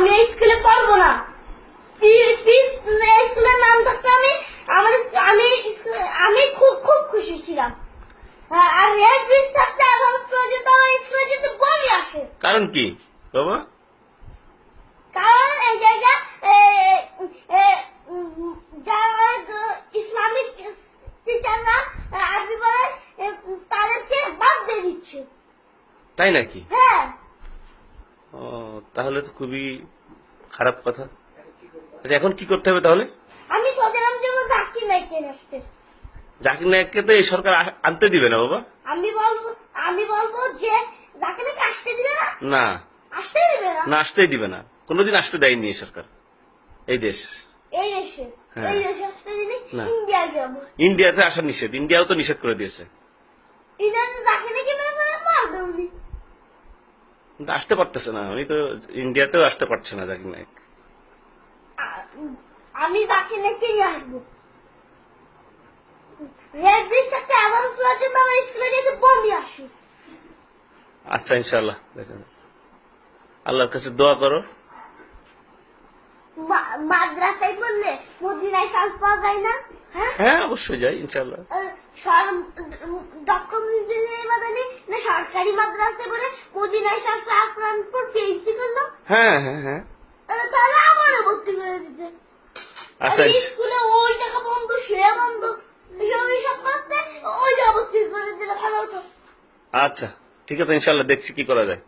আমি এই স্কুলে পড়ব না। স্কুলের নাম থাকতে আমি আমার আমি আমি খুব খুব খুশি ছিলাম। আর- আর রেড ব্রিজ থাকতে আমার স্কুলে যেতে আমার স্কুলে যেতে বমি আসে। কারণ কি বাবা? কারণ এই জায়গা যারা ইসলামিক টিচাররা আরবি বলে এ, তাদেরকে বাদ দিয়ে দিচ্ছে। তাই নাকি? হ্যাঁ। তাহলে তো খুবই খারাপ কথা। আচ্ছা এখন কি করতে হবে তাহলে? আমি সোজেলাম জন্য চাকরি নাই কেন আসতে। জাকির নায়ককে তো এই সরকার আনতে দিবে না বাবা। আমি বলব আমি বলব যে যাকে নাকি আসতে দিবে না? না। আসতে দিবে না? না আসতেই দিবে না। কোনোদিন আসতে দেয়নি এই সরকার। এই দেশ। এই দেশে? হ্যাঁ। এই দেশে আসতে দিলে না। ইন্ডিয়া যাব। ইন্ডিয়াতে আসা নিষেধ। ইন্ডিয়াও তো নিষেধ করে দিয়েছে। ইন্ডিয়াতে যাকে নাকি মেরে মেরে মারবে উনি কিন্তু আসতে পারতেছে না। উনি তো ইন্ডিয়াতেও আসতে পারছে না জাকির নায়ক আমি যাকে নাকি আসব। আচ্ছা ইনশাল্লাহ আল্লাহর কাছে দোয়া করো। মাদ্রাসায় বললে মদিনায় চান্স পাওয়া যায় না? হ্যাঁ? হ্যাঁ অবশ্যই যাই ইনশাল্লাহ ডক্টর মাদানি না সরকারি মাদ্রাসা বলে পিএইচডি করল? হ্যাঁ হ্যাঁ হ্যাঁ। তাহলে আমারও ভর্তি করে দিতে। আচ্ছা স্কুলে ওই টাকা বন্ধ সে বন্ধ। আচ্ছা ঠিক আছে ইনশাল্লাহ দেখছি কি করা যায়।